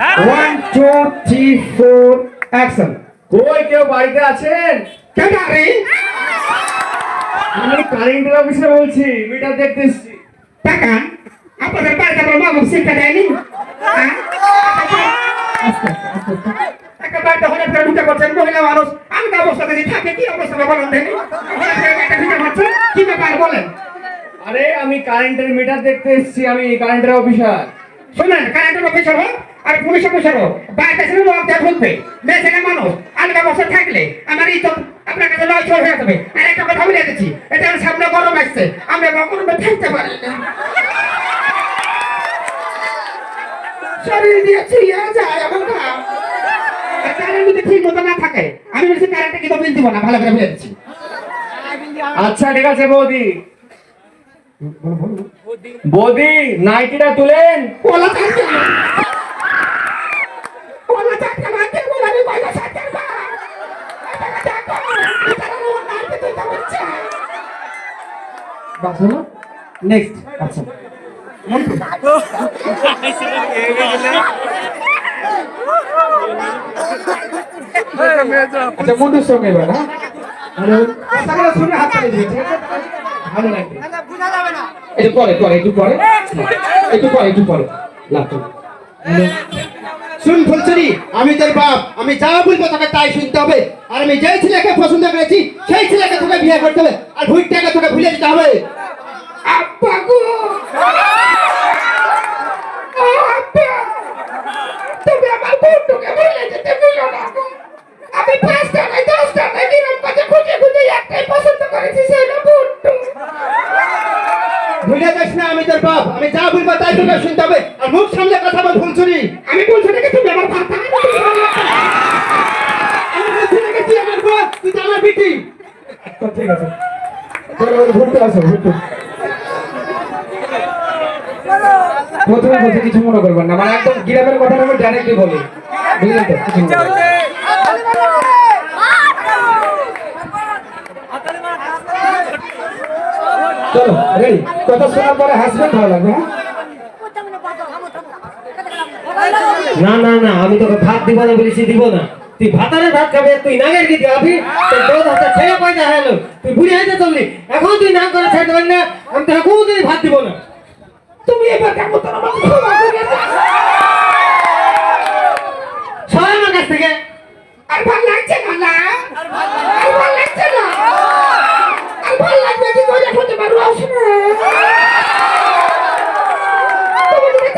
One two three four action কই কেউ বাড়িতে আছেন? কেন রে আমি কারেন্টের অফিসে বলছি মিটার দেখতে এসছি। টাকা? আপনাদের বাড়িতে আমার মামু শিক্ষা দেয়নি? হ্যাঁ? একটা বাড়িতে ঢুকে পড়ছেন মহিলা মানুষ। আমি তো অবস্থাতে যদি থাকে কি অবস্থা বলেন দেখি। হলে ফেরে একটা ঢুকে পড়ছে কি ব্যাপার বলেন? আরে আমি কারেন্টের মিটার দেখতে এসছি আমি কারেন্টের অফিসার শুনেন কারেন্টের অফিসার হোক আর পুলিশ অফিসার হোক বাড়িতে ছিল লোক যা ঢুকবে মেয়ে ছেলে মানুষ। আলগা বসে থাকলে আমার ইজ্জত আপনার কাছে লয় ছয় হয়ে যাবে। আর একটা কথা বলে দিচ্ছি এটা সামনে গরম আসছে। আমরা গরমে থাকতে পারি না। শরীর দিয়ে চুইয়ে যায় আমার ঘাম কারেন্ট যদি ঠিক মতো না থাকে আমি বলছি কারেন্টে কিন্তু বিল দিব না ভালো করে বলে দিচ্ছি। আচ্ছা ঠিক আছে বৌদি। বৌদি নাইটিটা তুলেন। থাকতে না ওলা থাকতে না কে বলে আমি পয়সা সাথে না বাস নেক্সট আচ্ছা। আচ্ছা এবার হ্যাঁ? একটু পরে পরে, একটু পরে। একটু পরে একটু পরে। লাগতো শুন ফুলছড়ি আমি তোর বাপ, আমি যা বলব তোকে তাই শুনতে হবে। আর আমি যে ছেলেকে পছন্দ করেছি, সেই ছেলেকে তোকে বিয়ে করতে হবে, আর ভুইটাকে তোকে ভুলে দিতে হবে। আব্বা না আমি আমি তোর বাপ, আমি যা বলব তাই তোকে শুনতে হবে। মুখ সামলে কথা বল আমি বলছি নাকি তুমি আমার ভাতা আমি তুই আমার বাপ তুই তো আমার বিটি। ঠিক আছে। ঘুরতে আসো, ঘুরতে। প্রথমে কিছু মনে করবেন না। মানে একদম গ্রামের কথাটা আমি ডাইরেক্টলি বলি। বুঝলেন তো? কিছু। চলো কথা শোনার পরে হাসবেন ভালো লাগবে হ্যাঁ? না না না, আমি তোকে ভাত দিব না বলেছি দিব না। তুই ভাতারে ভাত খাবে, তুই নাগের কি দিবি তোর দোষ হাতে ছেলে পয়সা হলো তুই বুড়ি হয়েছে চললি এখন তুই না করে ছেড়ে দেবেন না, আমি তোকে কোনোদিন ভাত দিব না। তুমি এবার কেমন তোর করে সবাই আমার কাছ থেকে, আর ভালো লাগছে না।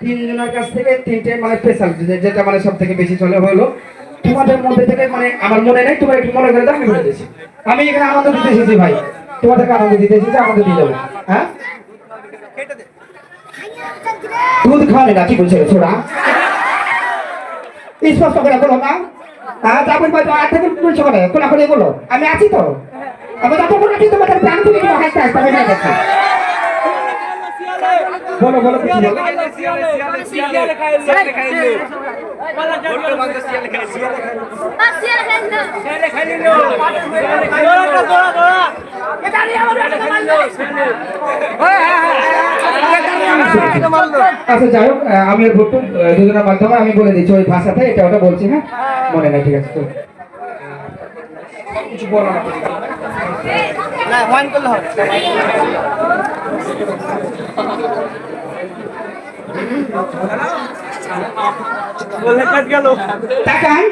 তিনজনের কাছ থেকে তিনটে মানে স্পেশাল যেটা মানে সব থেকে বেশি চলে হলো। তোমাদের মধ্যে থেকে মানে আমার মনে নেই, তোমার একটু মনে করে আমি আমি এখানে আনন্দ দিতে এসেছি ভাই। তোমাদেরকে আনন্দ দিতে এসেছি, আনন্দ দিয়ে যাব। হ্যাঁ? দুধ খাওয়ালে না কি বলছে ছোড়া? স্পষ্ট করে বলো না। হ্যাঁ আমি আছি তো। আমি যতক্ষণ আছি তোমাদের প্রাণ হাসতে হাসতে আমি বলো বলো আচ্ছা যাই হোক আমি ভোট্টু দুজনের মাধ্যমে আমি বলে দিচ্ছি, ওই ভাষাতে এটা ওটা বলছি হ্যাঁ? মনে নাই, ঠিক আছে। কিছু বলো না তাকান।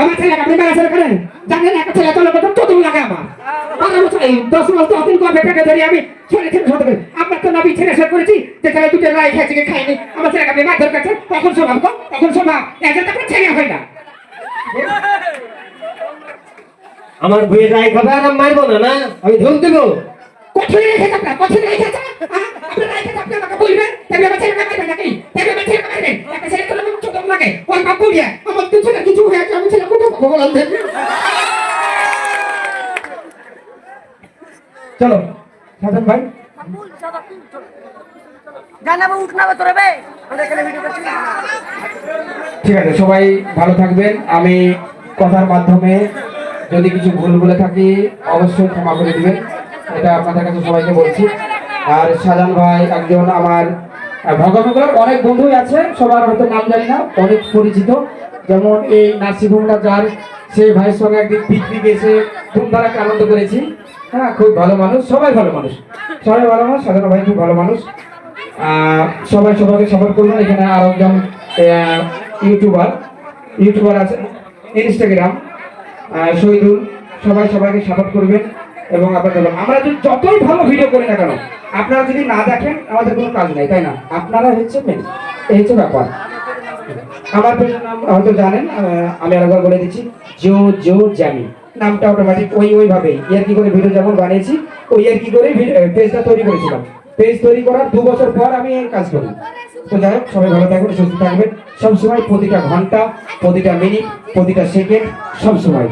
আমার ছেলেকে আপনি মেরে করেন? জানেন একটা ছেলে তোলে কত চতুর লাগে আমার। বারো বছর এই দশ মাস দশ কবে পেটে ধরে আমি। ছেলে ছেলে সাথে করি আপনার তো নবী ছেলে ছেলে করেছি। যেখানে দুটো রায় খেয়েছি খাইনি আমার ছেলেকে আপনি মারধর করছেন তখন শোনাম কো তখন শোনাম এদের তো আপনার ছেলে হয় না। আমার বইয়ের রায় খাবে আর আমি মারবো না না? আমি ধুম দেবো। কঠিন রেখে আপনার কঠিন রেখে আপনার রায় খেতে আপনি আমাকে বলবেন? তবে আমার ছেলেকে মারবেন নাকি? তবে আমার ছেলেকে মারবেন একটা ছেলে তোলে আপনাকে? ওই বাপুরিয়া আমার কিছু না কিছু হয়েছে আমি ছেলে কোথাও ভগবান চলো সাধন ভাই। ঠিক আছে সবাই ভালো থাকবেন। আমি কথার মাধ্যমে যদি কিছু ভুল বলে থাকি অবশ্যই ক্ষমা করে দিবেন। এটা আপনাদের কাছে সবাইকে বলছি। আর সাজান ভাই একজন আমার ভগবানগুলোর অনেক বন্ধুই আছে, সবার হয়তো নাম জানি না, অনেক পরিচিত। যেমন এই নার্সিংহোমটা যার সেই ভাইয়ের সঙ্গে একদিন পিকনিক এসে ধুমধারাকে আনন্দ করেছি। হ্যাঁ খুব ভালো মানুষ, সবাই ভালো মানুষ। সবাই ভালো মানুষ, সাজান ভাই খুব ভালো মানুষ। সবাই সবাইকে সাপোর্ট করবেন এখানে আরও একজন ইউটিউবার ইউটিউবার আছে ইনস্টাগ্রাম শহীদুল, সবাই সবাইকে সাপোর্ট করবেন এবং আপনাদের আমরা যদি যতই ভালো ভিডিও করি না কেন আপনারা যদি না দেখেন, আমাদের কোনো কাজ নেই, তাই না? আপনারা হচ্ছে মেন এই হচ্ছে ব্যাপার। আমার পেজের নাম হয়তো জানেন আমি আরেকবার বলে দিচ্ছি, জো জো জানি নামটা অটোমেটিক ওই ওইভাবেই। ইয়ার কি করে ভিডিও যেমন বানিয়েছি, ওই ইয়ার কি করে পেজটা তৈরি করেছিলাম। পেজ তৈরি করার দু বছর পর আমি এই কাজ করি। তো যাই হোক, সবাই ভালো থাকবেন সুস্থ থাকবেন। সবসময় প্রতিটা ঘণ্টা, প্রতিটা মিনিট প্রতিটা সেকেন্ড সবসময়।